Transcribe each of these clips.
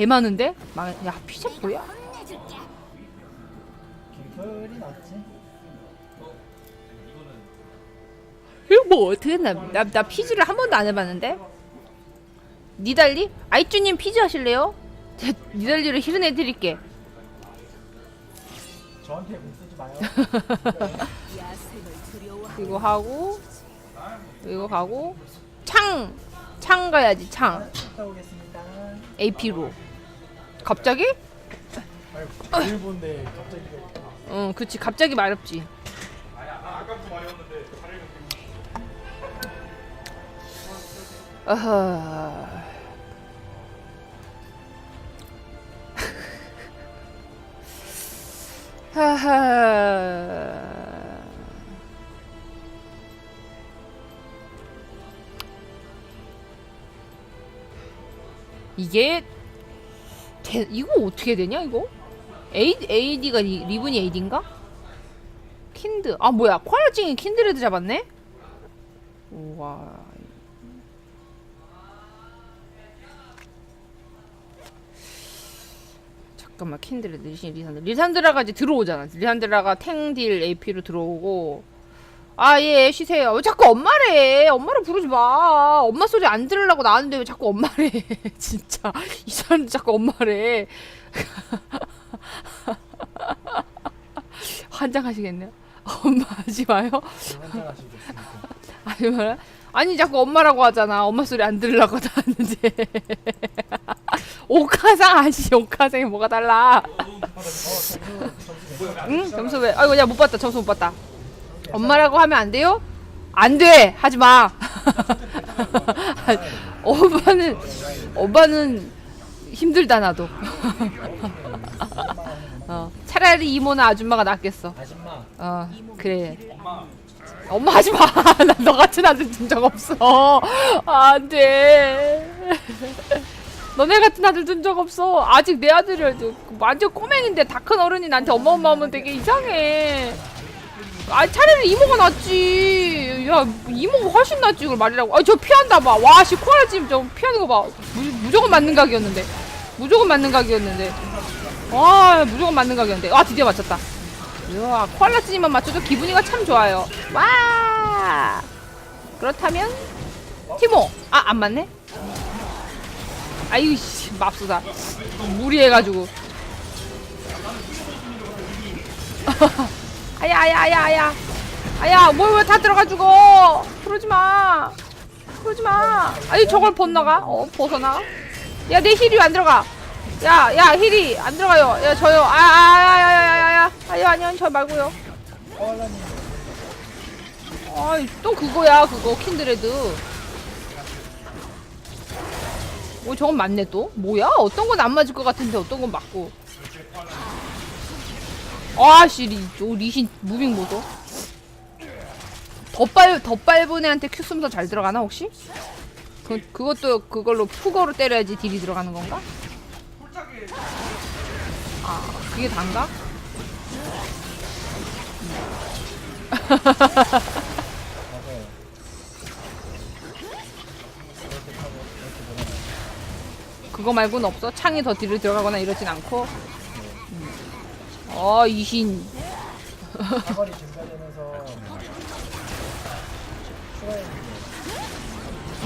개 많은데? 망- 야 피자 뭐야? 낫지? 이거 뭐 어떻게 했나? 나, 나 피지를 한 번도 안 해봤는데? 니달리? 아이쭈님 피지 하실래요? 니달리를 힐은해드릴게 저한테 못 쓰지 마요. 이거 하고 이거 가고 창! 창 가야지 창 갔다 오겠습니다. AP로 갑자기? 일본데 갑자기 응 그치 갑자기 마렵지. 어허 하하. 이게 대, 이거 어떻게 되냐 이거? A, AD가 리, 리븐이 AD인가? 킨드 아 뭐야 퀄러찡이 킨드레드 잡았네? 우와 잠깐만 킨드레드 리신 리산드 리산드라가 이제 들어오잖아 리산드라가 탱딜 AP로 들어오고 아 예 쉬세요 왜 자꾸 엄마래 엄마를 부르지 마 엄마 소리 안 들으려고 나왔는데 왜 자꾸 엄마래 진짜 이 사람들 자꾸 엄마래 환장하시겠네요. 엄마 하지 마요. 아니 뭐라? 아니 자꾸 엄마라고 하잖아. 엄마 소리 안 들으려고 나왔는데. 오카상 아시 오카상이 뭐가 달라? 응 점수 왜? 아이고 야 못 봤다 점수 못 봤다. 엄마라고 하면 안 돼요? 안 돼. 하지 마. 엄마는 엄마는 힘들다 나도. 어, 차라리 이모나 아줌마가 낫겠어. 아줌마 어 그래 엄마 하지 마. 나 너 같은 아들 둔 적 없어. 안 돼. 너네 같은 아들 둔 적 없어. 아직 내 아들이 완전 꼬맹인데 다 큰 어른이 나한테 엄마 엄마 하면 되게 이상해. 아 차라리 이모가 낫지. 야 이모가 훨씬 낫지 이걸 말이라고. 아 저 피한다 봐. 와씨 코알라 지금 저 피하는 거 봐. 무, 무조건 맞는 각이었는데. 무조건 맞는 각이었는데. 와 무조건 맞는 각이었는데. 아 드디어 맞췄다. 이야, 코알라 찌님만 맞춰도 기분이가 참 좋아요. 와! 그렇다면 티모. 아, 안 맞네. 아유 씨, 맙소사. 무리해가지고. 아야, 아야, 아야, 아야. 아야, 뭘왜다 들어가지고. 그러지 마. 그러지 마. 아유, 저걸 벗나가? 어, 벗어나. 야, 내 힐이 왜안 들어가? 야, 야, 힐이 안 들어가요. 야, 저요. 아, 아, 아, 아, 아, 아, 아, 아유, 아니요, 저 말고요. 아이, 또 그거야, 그거, 킨드레드. 오, 저건 맞네, 또. 뭐야? 어떤 건 안 맞을 것 같은데, 어떤 건 맞고. 아씨, 리, 오, 리신, 무빙 보소. 덧발, 덧발분 애한테 큐 쓰면서 잘 들어가나, 혹시? 그, 그것도 그걸로 푸거로 때려야지 딜이 들어가는 건가? 아, 그게 단가? 그거 말고는 없어? 창이 더 뒤로 들어가거나 이러진 않고? 음. 어, 이신. 사거리 증가되면서 추가했는데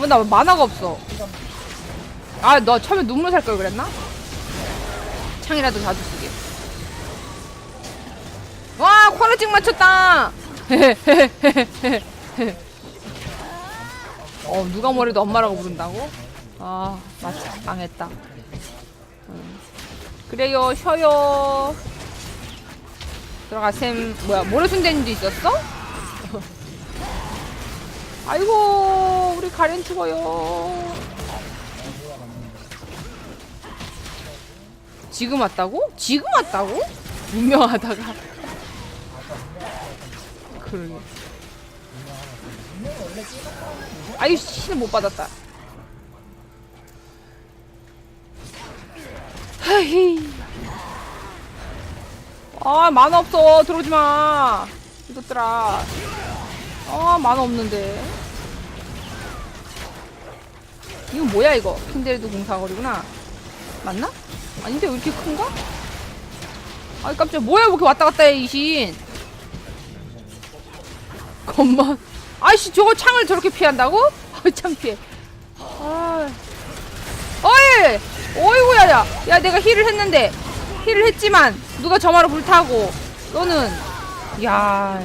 어, 나 만화가 없어. 아, 너 처음에 눈물 살 걸 그랬나? 창이라도 자주 쓰게. 와, 코너찍 맞췄다! 어, 누가 뭐래도 엄마라고 부른다고? 아, 맞다. 망했다. 음. 그래요, 쉬어요. 들어가, 쌤. 뭐야, 모래순대님도 있었어? 아이고, 우리 가렌 죽어요. 지금 왔다고? 지금 왔다고? 분명하다가. 그러게. 아유, 씨는 못 받았다. 하이. 아, 만화 없어. 들어오지 마. 이것들아. 아, 만화 없는데. 이건 뭐야, 이거? 킨데르드 공사거리구나. 맞나? 아닌데 왜 이렇게 큰가? 아이 깜짝 뭐야 왜 이렇게 왔다 갔다 해 이신 겁만 아이씨 저거 창을 저렇게 피한다고? 아이 창피해 아 어이 어이구야 야, 야 내가 힐을 했는데 힐을 했지만 누가 저마로 불타고 너는 야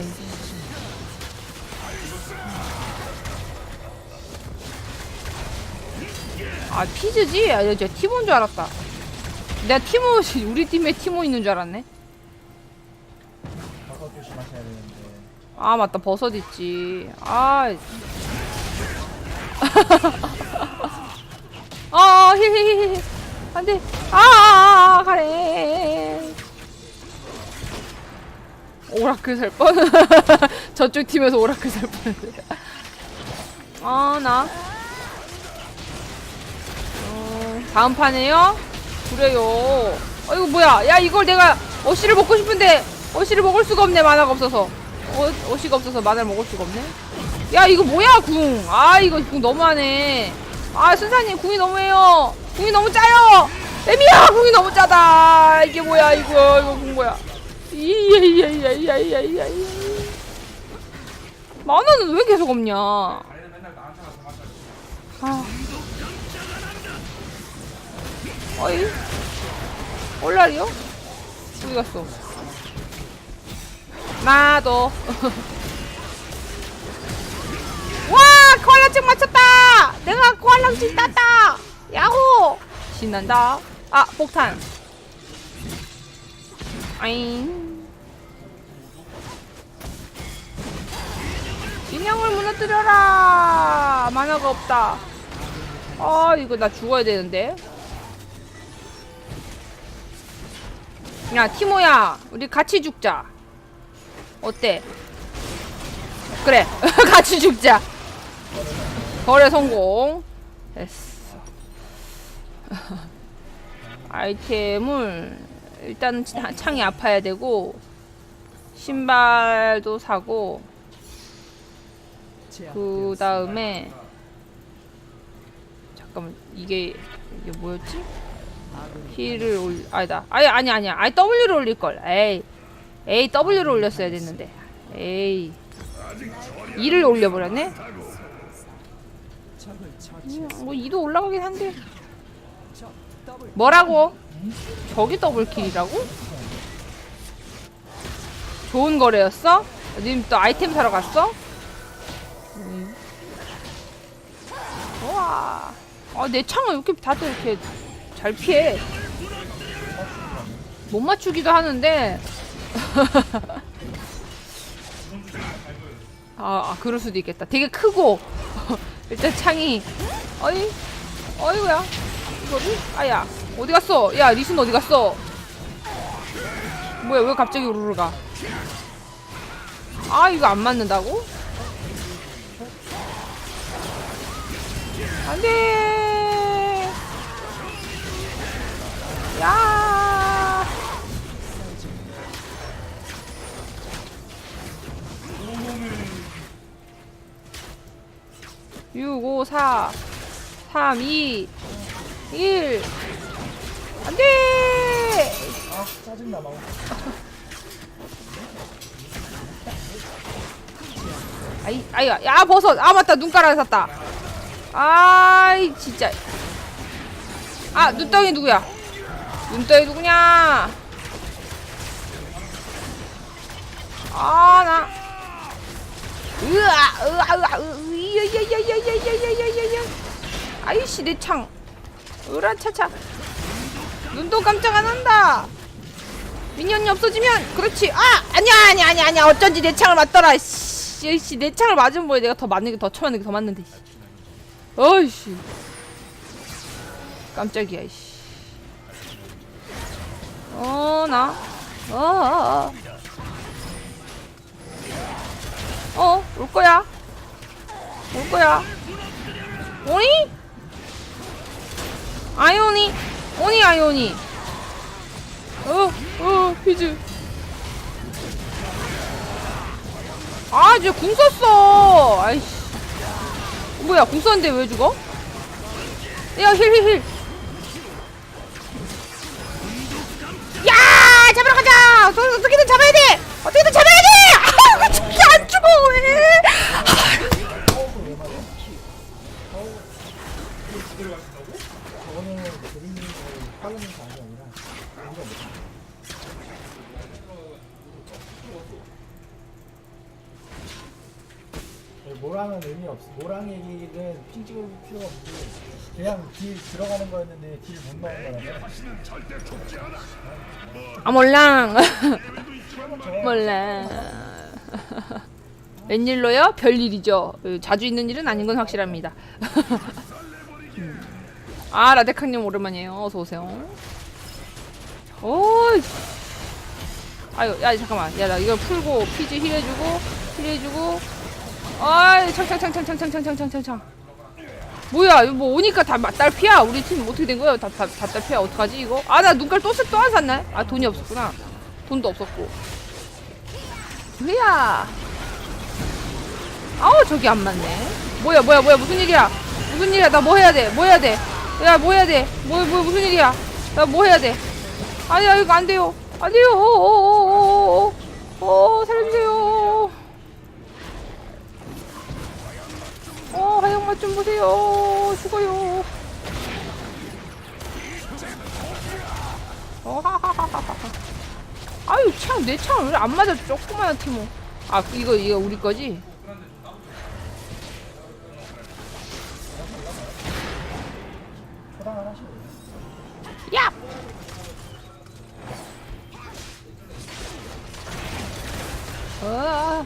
아 피즈지? 아, 저 티모인 줄 알았다. 내가 티모 우리 팀에 티모 있는 줄 알았네. 버섯 조심하셔야 되는데. 아 맞다 버섯 있지. 아. 아 히히히히 안돼. 아, 아, 아 가래. 오라클 살 뻔. 저쪽 팀에서 오라클 살 뻔. 아 나. 어, 다음 판에요? 그래요. 어 이거 뭐야? 야 이걸 내가 어시를 먹고 싶은데 어시를 먹을 수가 없네 만화가 없어서. 어, 어시가 없어서 만화를 먹을 수가 없네. 야 이거 뭐야 궁? 아 이거 궁 너무하네. 아 순사님 궁이 너무해요. 궁이 너무 짜요. 애미야 궁이 너무 짜다. 이게 뭐야 이거 이거 궁 뭐야? 이야이야이야이야이야. 만화는 왜 계속 없냐? 아. 어이? 올라리요? 어디 갔어? 나도. 와! 코알라증 맞췄다! 내가 코알라증 땄다! 야호! 신난다. 아, 폭탄. 아잉. 진영을 무너뜨려라! 만화가 없다. 아, 이거 나 죽어야 되는데. 야, 티모야. 우리 같이 죽자. 어때? 그래. 같이 죽자. 거래 성공. 됐어. 아이템을 일단 차- 창이 아파야 되고 신발도 사고 그 다음에 잠깐만 이게 이게 뭐였지? 힐을 올 아니다. 아니 아니 아니야. 아니 W를 올릴 걸. 에이. 에이 W를 올렸어야 됐는데. 에이. 2를 올려버렸네? 음, 뭐 2도 올라가긴 한데 뭐라고? 저기 더블킬이라고? 좋은 거래였어? 님 또 아이템 사러 갔어? 음. 우와 아, 내 창을 이렇게 다들 이렇게 잘 피해 못 맞추기도 하는데 아, 아 그럴 수도 있겠다 되게 크고 일단 창이. 어이 어이구야. 이거를 아야 어디 갔어? 야 리신 어디 갔어? 뭐야 왜 갑자기 우르르 가아 이거 안 맞는다고? 안돼. 야 육, 오, 사, 삼, 이, 일. 안 돼! 아 짜증나 막. 아이, 아이야, 야, 버섯! 아, 맞다, 눈가락 샀다. 아이, 진짜. 아, 눈덩이 누구야? 눈덩이 누구냐? 아, 나. 으아, 으아, 으아, 으 야야야야야야야야야야. 아이씨, 내 창. 으라차차. 눈도 깜짝 안 한다. 미니언이 없어지면 그렇지. 아, 아니야, 아니야, 아니야, 아니야. 어쩐지 내 창을 맞더라. 씨, 씨, 내 창을 맞은 거에 내가 더 맞는 게더 쳐맞는 게 더 맞는데. 씨. 어이씨. 깜짝이야, 씨. 어, 나. 어, 어, 어. 어, 올 거야. 올 거야. 오니? 아이오니? 오니 아이오니? 어, 어, 퀴즈. 아, 이제 궁 썼어. 아이씨. 뭐야, 궁 썼는데 왜 죽어? 야, 힐, 힐, 힐. 야! 잡으러 가자! 어떻게든 잡아야 돼! 어떻게든 잡아야 돼! 아, 죽자! 없어. 모랑 얘기는 핑 찍을 필요가 없고 그냥 딜 들어가는 거였는데 딜못 넣은 거라서 아 몰랑. 저 몰라. 웬일로요? 별일이죠. 어, 자주 있는 일은 아닌 건 확실합니다. 음. 아 라데캉님 오랜만이에요. 어서 오세요. 오이. 아유 야 잠깐만. 야 나 이걸 풀고 피즈 힐해주고 힐해주고 아이 창창창창창창창창창창 뭐야 이거 뭐 오니까 다 딸피야? 우리 팀 어떻게 된 거야? 다, 다, 다 딸피야? 어떡하지 이거? 아 나 눈깔 또 또안 샀네? 아 돈이 없었구나. 돈도 없었고. 뭐야. 아우 저기 안 맞네. 뭐야 뭐야 뭐야 무슨 일이야? 무슨 일이야? 나 뭐 해야 돼 뭐 해야 돼야 뭐 해야 돼뭐 뭐 무슨 일이야? 나 뭐 해야 돼? 아니야 이거 안 돼요. 안 돼요. 어어어어어 어, 살려주세요 맛 좀 보세요. 죽어요. 아유 창 내 창 왜 안 맞아? 조그마한 티모 아 이거 이거 우리 거지? 야! 아,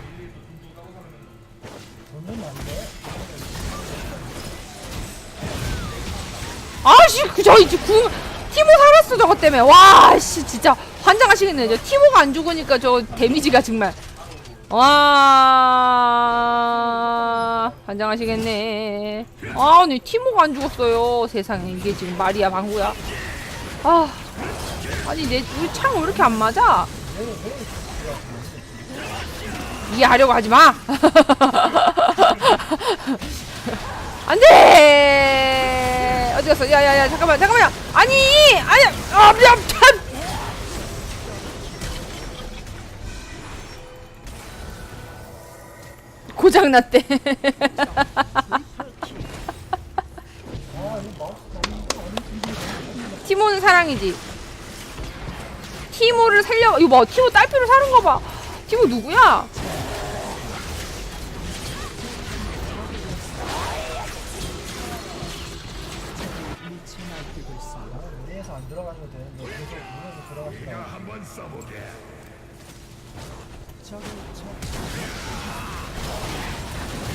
아씨 그저 이제 구 티모 살았어 저것 때문에. 와씨 진짜. 환장하시겠네 저 티모가 안 죽으니까 저 데미지가 정말. 와 환장하시겠네. 아 아니 티모가 안 죽었어요 세상에. 이게 지금 말이야 방구야. 아 아니 내 우리 창 왜 이렇게 안 맞아? 이해하려고 하지 마 안돼! 어디 갔어? 야야야 잠깐만 잠깐만 아니 아니 아 미안 참! 고장 났대. 티모는 사랑이지. 티모를 살려 이거 봐 티모 딸피로 사는 거봐. 티모 누구야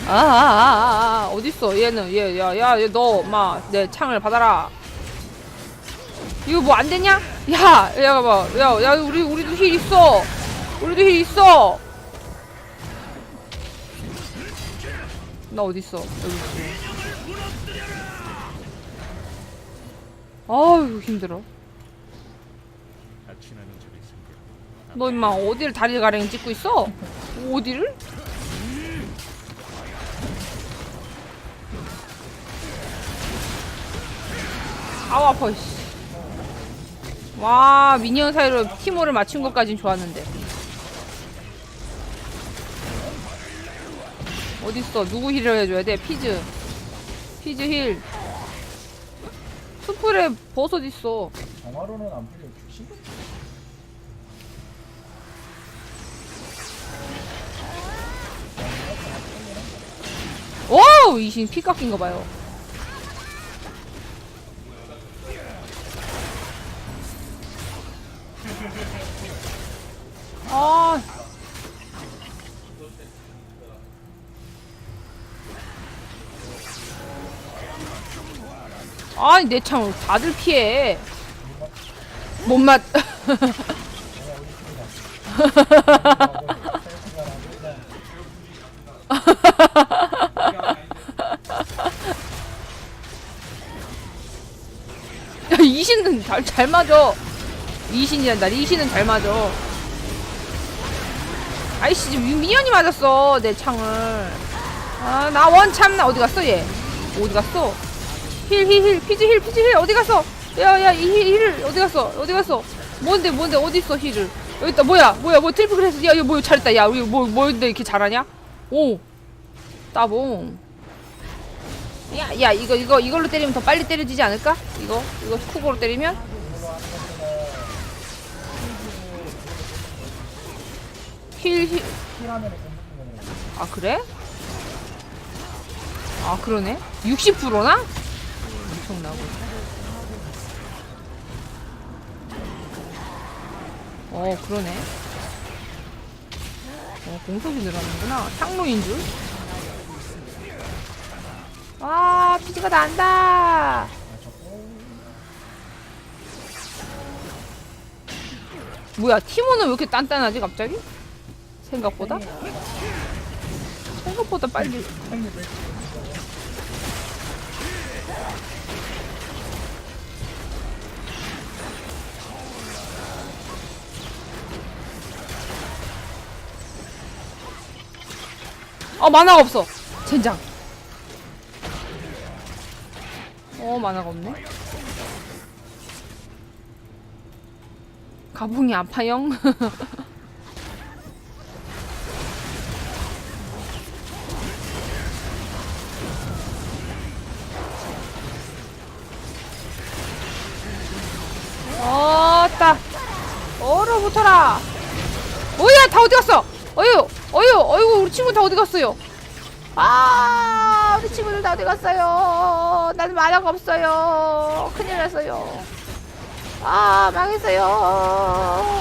아, 아, 아, 아, 어딨어, 얘는, 얘, 야, 야, 얘, 너, 마, 내 창을 받아라. 이거 뭐 안 되냐? 야, 야, 봐, 야, 야, 우리, 우리도 힐 있어. 우리도 힐 있어. 나 어딨어? 여기 있어. 아유, 힘들어. 너 임마 어디를 다리 가랭이 찍고 있어? 어디를? 아우 아파 씨. 와 미니언 사이로 티모를 맞춘 것까진 좋았는데 어딨어 누구 힐을 해줘야 돼 피즈 피즈 힐 수풀에 버섯 있어 정화로는 안 풀려. 주시? 오 이신 피 깎인 거 봐요 아 아니 내창 다들 피해 못맞 야, 이신은 잘, 잘 맞아. 이신이란다. 이신은 잘 맞아. 아이씨, 지금 미- 미연이 맞았어. 내 창을. 아, 나 원 참나. 어디 갔어, 얘? 어디 갔어? 힐, 힐, 힐. 피즈 힐, 피즈 힐. 어디 갔어? 야, 야, 이 힐, 힐. 어디 갔어? 어디 갔어? 뭔데, 뭔데, 어디 있어, 힐을? 여기 있다 뭐야 뭐야 뭐 트리플 크레스 야 이거 뭐 잘했다 야 우리 뭐 뭐인데 이렇게 잘하냐 오 따봉 야야 이거 이거 이걸로 때리면 더 빨리 때려지지 않을까 이거 이거 쿡으로 때리면 힐 힐 힐하면 공격이면 아 그래? 아 그러네 60%나? 엄청나고 어 그러네 어 공속이 늘어나는구나 향로인 줄 아, 피지가 난다. 뭐야, 티모는 왜 이렇게 단단하지, 갑자기? 생각보다? 생각보다 빨리. 어, 만화가 없어. 젠장. 어, 만화가 없네. 가봉이 아파영. 다 어디 갔어요? 아 우리 친구들 다 어디 갔어요? 나는 만화가 없어요. 큰일 났어요. 아 망했어요.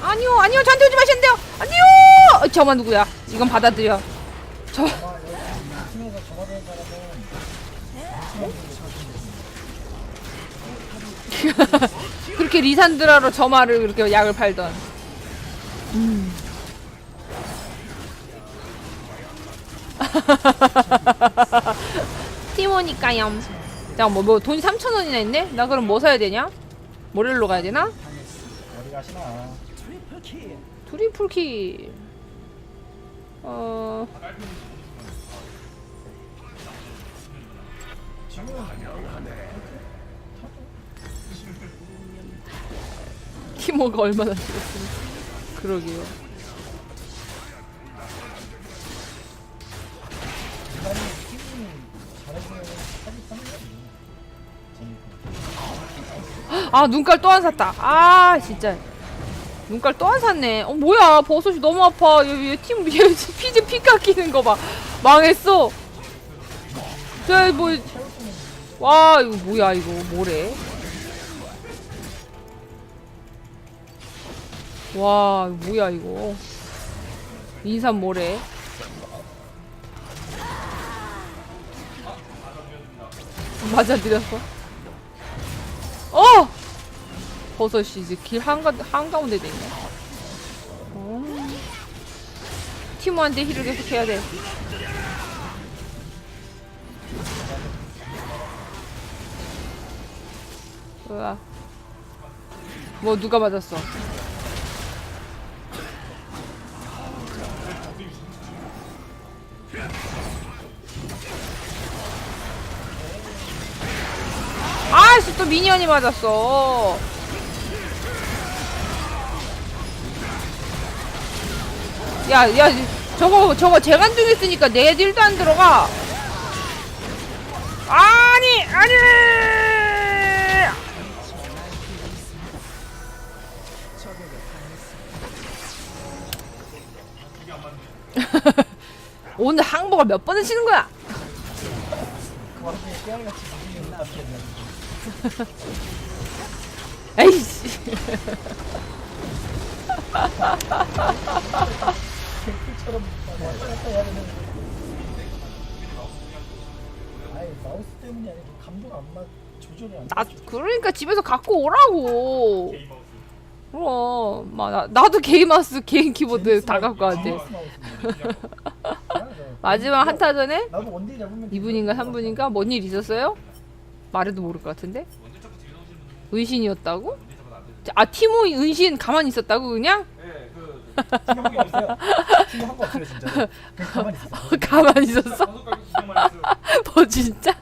아니요 아니요 저한테 오지 마시는데요. 아니요! 어, 저만 누구야? 이건 받아들여. 저. 그렇게 리산드라로 저마를 그렇게 약을 팔던. 음. 티모니까요. 자, 뭐, 뭐, 돈이 3,000원이나 있네? 나 그럼 뭐 사야 되냐? 모렐로 가야 되나? 어디 가시나 트리플 킬. 어, 티모가 얼마나 싫었으면. 그러게요. 아 눈깔 또 안 샀다. 아 진짜. 눈깔 또 안 샀네. 어 뭐야? 버섯이 너무 아파. 얘팀 피지 피 깎이는 거 봐. 망했어. 저뭐와 이거 뭐야 이거. 뭐래 와 뭐야 이거 인삼 뭐래 맞아 드렸어 어! 버섯이 이제 길 한가, 한가운데 돼 있네. 어. 티모한테 힐을 계속 해야 돼. 뭐야. 뭐, 누가 맞았어? 아씨, 또 미니언이 맞았어. 야, 야, 저거, 저거 재간중 있으니까 내 딜도 안 들어가. 아니, 아니! 오늘 항복을 몇 번을 치는 거야? 왔다 갔다 해야 되는 마우스 때문이 안 맞, 조절이 안 나 돼. 그러니까 집에서 갖고 오라고. 그럼 막 나, 나도 게임 마우스 개인 키보드 다 갖고 왔대. 마지막 한타 전에 나도 원딜 잡으면 2분인가 3분인가 뭔 일 있었어요? 말해도 모를 것 같은데? 은신이었다고? 아 티모 은신 가만히 있었다고 그냥? 팀 한거 없어요. 팀 한거 없어요 진짜. 가만히 있어. 가만히 있었어? 뭐 진짜?